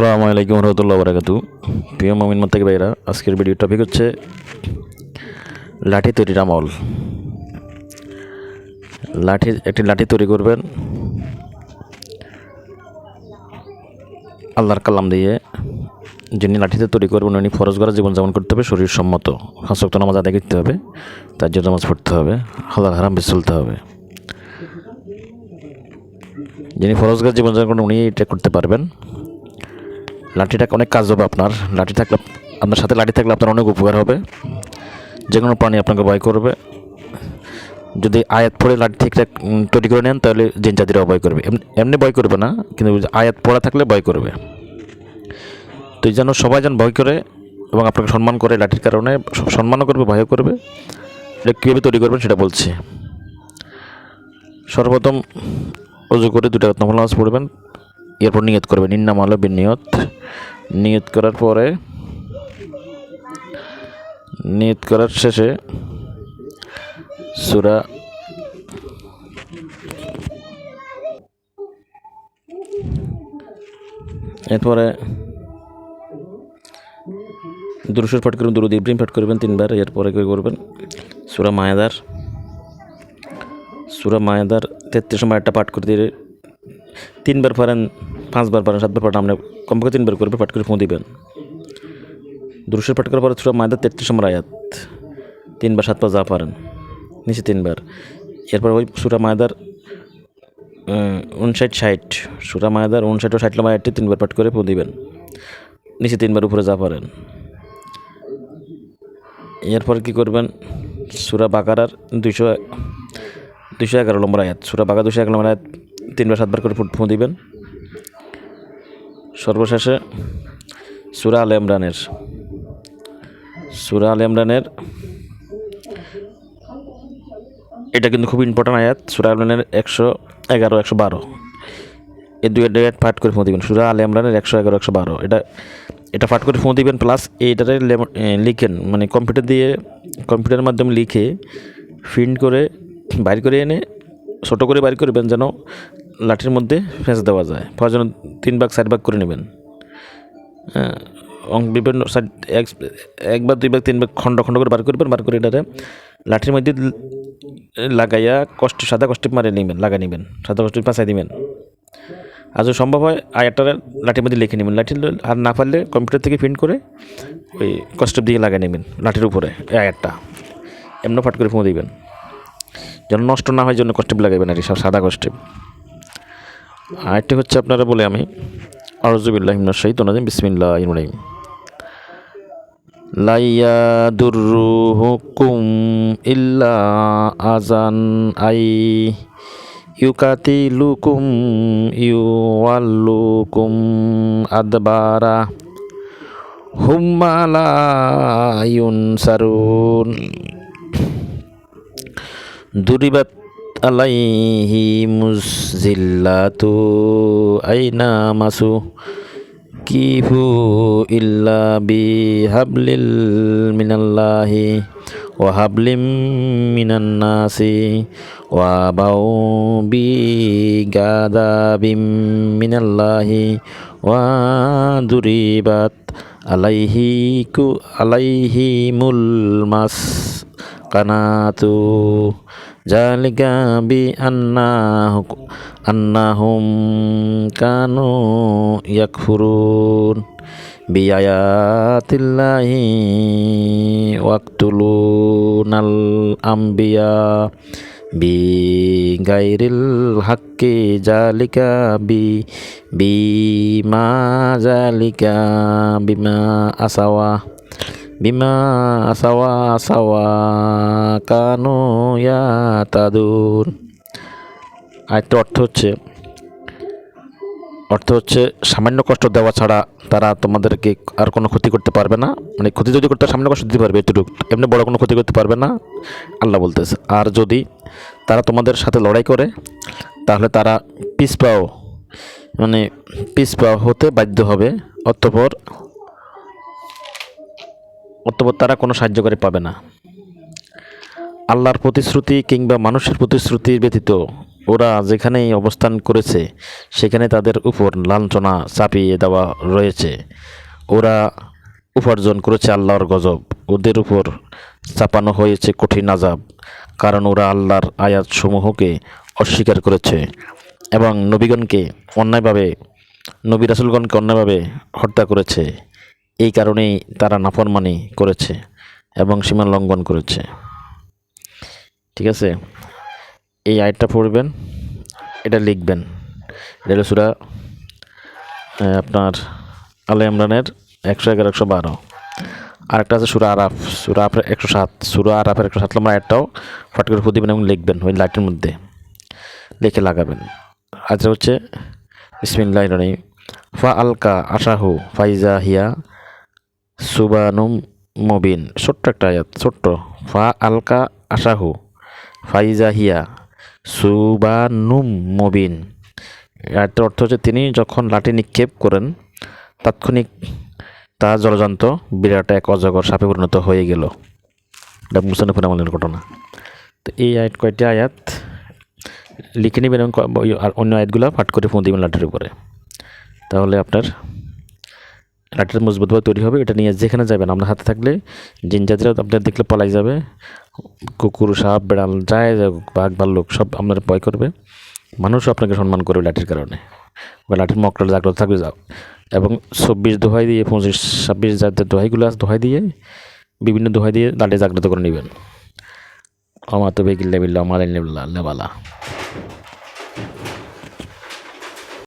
আসসালামু আলাইকুম রহমতুল্লাহ বারাকাতু। প্রিয় মমিন মত্তাকি ভাইরা আজকের ভিডিও টপিক হচ্ছে লাঠি তৈরির আমল। লাঠি, একটি লাঠি তৈরি করবেন আল্লাহর কালাম দিয়ে। যিনি লাঠিতে তৈরি করবেন, উনি ফরজ করা জীবনযাপন করতে হবে, শরীর সম্মত। হাসক্ত নামাজ আদায় করতে হবে, তার জন্য নামাজ পড়তে হবে, হালাল হারাম চলতে হবে। যিনি ফরজগার জীবনযাপন করেন উনি এটা করতে পারবেন। লাঠিটা অনেক কাজ হবে আপনার। লাঠি থাকলে আপনার সাথে লাঠি থাকলে আপনার অনেক উপকার হবে। যে কোনো প্রাণী আপনাকে ভয় করবে। যদি আয়াত পড়ে লাঠি ঠিকঠাক তৈরি করে নেন, তাহলে জিন জাতিরাও ভয় করবে। এমনি- ভয় করবে না, কিন্তু আয়াত পড়া থাকলে ভয় করবে। তো জন্য সবাই যেন ভয় করে এবং আপনাকে সম্মান করে লাঠির কারণে সম্মানও করবে, ভয়ও করবে। এটা কীভাবে তৈরি করবেন সেটা বলছি। সর্বপ্রথম অজু করে দুটা নফল নামাজ পড়বেন। এরপর নিয়ত করবেন ইন্নাম আলো বিন নিয়ত। করার পরে, নিয়ত করার শেষে সুরা এরপরে দুরুশের পাঠ করবেন দুরুদ ইব্রিম পাঠ করবেন তিনবার, এরপরে কী করবেন? সুরা মায়াদার সুরা মায়াদার তেত্রিশ সময় একটা পাঠ করে দিয়ে তিনবার পারেন, পাঁচবার পারেন, সাতবার পারেন, আপনি কমপক্ষে তিনবার করবে, পাঠ করে ফোঁ দিবেন। দুরুশের পাঠ করার পরে সুরা মায়াদার তেত্রিশ নম্বর আয়াত, তিনবার, সাতবার যা পারেন, নিচে তিনবার। এরপর ওই সুরা মায়াদার উনষাট ষাট, সুরা মায়াদার উনষাট ও ষাট নম্বর আয়াতটি তিনবার পাঠ করে ফোঁ দিবেন। নিচে তিনবার উপরে যা পারেন। এরপর কি করবেন? সুরা বাকারার দুইশো দুশো এগারো নম্বর আয়াত, সুরা বাঘা দুশো এগারো নম্বর আয়াত তিনবার, সাতবার করে ফুট ফুঁ দিবেন। সর্বশেষে সুরা আল ইমরানের, সুরা আল ইমরানের, এটা কিন্তু খুব ইম্পর্টেন্ট আয়াত, সুরা আল ইমরানের একশো এগারো, একশো বারো। এই দুই আয়াত পাঠ করে ফোঁ দিবেন। সুরা আল ইমরানের একশো এগারো, একশো বারো। এটা এটা পাঠ করে ফোঁ দিবেন প্লাস এইটারে লিখেন। মানে কম্পিউটার দিয়ে, কম্পিউটারের মাধ্যমে লিখে প্রিন্ট করে, বাইর করে এনে, ছোটো করে বাইর করবেন যেন লাঠির মধ্যে ফেঁস দেওয়া যায়। প্রয়োজন তিন ভাগ, চার ভাগ করে নেবেন। হ্যাঁ বিভিন্ন সাইড, এক একবার দুই ভাগ, তিন ভাগ খণ্ড খণ্ড করে বার করবেন। বার করে এটারে লাঠির মধ্যে লাগাইয়া কষ্ট, সাদা কষ্ট মারে নেবেন লাগা নেবেন, সাদা কষ্ট পাঁচাই দিবেন। আর যদি সম্ভব হয় আয়ারটা লাঠির মধ্যে লিখে নেবেন। লাঠি আর না পারলে কম্পিউটার থেকে প্রিন্ট করে ওই কষ্ট দিয়ে লাগাই নেবেন, লাঠির উপরে আয়ারটা। এমন ফাট করে ফুঁ দিবেন। যেন নষ্ট না হয় জন্য কষ্টেপ লাগাইবেন আর কি সব সাদা কষ্টেপ আরেকটি হচ্ছে আপনারা বলে আমি আরজুবিল্লাহিমিন শহীদ ওনাদিন বিসমিল্লাহ লাইয়া দুরুহুকুম ইল্লা আজান আই ইউকাতিলুকুম ইউয়াল্লুকুম আদবারা হুম্মালা ইউনসারুন। দুরিবাত আলাইহি মুজিল্লাতু আইনা মাসু কিফু ইল্লা বিহাবলিল মিনাল্লাহি ওয়া হাবলিম মিনান নাসি ওয়া বাউ বি গাদাবিম মিনাল্লাহি ওয়া দুরিবাত আলাইহি কু আলাইহি মুল মাস, কানাতু জালিকা বি আন্নাহু আন্নাহুম কানু ইয়াকফুরুন বিআয়াতিল্লাহি ওয়াক্তুলুনাল আম্বিয়া বি গাইরিল হাক্কি জালিকা বি বিমা জালিকা বিমা আসাওয়া বিমা আসাওয়া আসাওয়া কানু ইয়াতাদুন আরেকটা অর্থ হচ্ছে অর্থ হচ্ছে সামান্য কষ্ট দেওয়া ছাড়া তারা তোমাদেরকে আর কোনো ক্ষতি করতে পারবে না। মানে ক্ষতি যদি করতে সামান্য কষ্ট দিতে পারবে এতটুকু। এমনি বড় কোনো ক্ষতি করতে পারবে না। আল্লাহ বলতেছে, আর যদি তারা তোমাদের সাথে লড়াই করে, তাহলে তারা পিছপাও মানে পিছপা হতে বাধ্য হবে। অতঃপর অতঃপর তারা কোনো সাহায্যকারী পাবে না। আল্লাহর প্রতিশ্রুতি কিংবা মানুষের প্রতিশ্রুতির ব্যতীত ওরা যেখানেই অবস্থান করেছে, সেখানে তাদের উপর লাঞ্ছনা চাপিয়ে দেওয়া রয়েছে। ওরা উপার্জন করেছে আল্লাহর গজব। ওদের উপর চাপানো হয়েছে কঠিন আজাব কারণ ওরা আল্লাহর আয়াতসমূহকে অস্বীকার করেছে এবং নবীগণকে অন্যায়ভাবে, নবী রাসুলগণকে অন্যায়ভাবে হত্যা করেছে। এই কারণেই তারা নাফরমানি করেছে এবং সীমা লঙ্ঘন করেছে। ঠিক আছে? এই আয়টা পড়বেন, এটা লিখবেন। এটা সুরা আপনার আলে ইমরানের একশো এগারো, একশো বারো। আরেকটা আছে সুরা আরাফ, সুরা আফের একশো সাত, সুরা আরাফের একশো সাত। নম্বর আয়টাও ফট করে ফুদিবেন এবং লিখবেন ওই লাইটের মধ্যে। লিখে লাগাবেন। আচ্ছা হচ্ছে বিসমিল্লাহ রহিম। ফা আলকা আশাহু ফাইজা হিয়া সুবানুম মবিন। ছোট্ট একটা আয়াত, ছোট্ট। ফা আলকা আশাহু, ফাইজা হিয়া, সুবানুম মবিন। এর অর্থ হচ্ছে তিনি যখন লাঠি নিক্ষেপ করেন, তাৎক্ষণিক তা জলজান্ত বিরাট এক অজগর সাপে পরিণত হয়ে গেল। এটা মুসানফুর আমলের ঘটনা। তো এই আয়াত কয়টি আয়াত? লিখে নেবেন এবং অন্য আয়াতগুলো পাঠ করে ফোন দিবেন লাঠির উপরে। তাহলে আপনার লাঠিটা মজবুতভাবে তৈরি হবে, এটা নিয়ে যেখানে যাবেন, আপনার হাতে থাকলে জিন জাতিরা আপনার দেখলে পলাই যাবে। কুকুর, সাপ, বেড়াল যায় বাঘ ভাল্লুক সব আপনার ভয় করবে। মানুষও আপনাকে সম্মান করবে লাঠির কারণে। বা লাঠির মকটাল জাগ্রত থাকবে, যাও। এবং চব্বিশ দোহাই দিয়ে, পঁচিশ, ছাব্বিশ জাতের দোহাইগুলো আছে, দোহাই দিয়ে, বিভিন্ন দোহাই দিয়ে লাঠি জাগ্রত করে নেবেন। আমার তো বেগিল্লা বিল্লা আমার আল্লাহ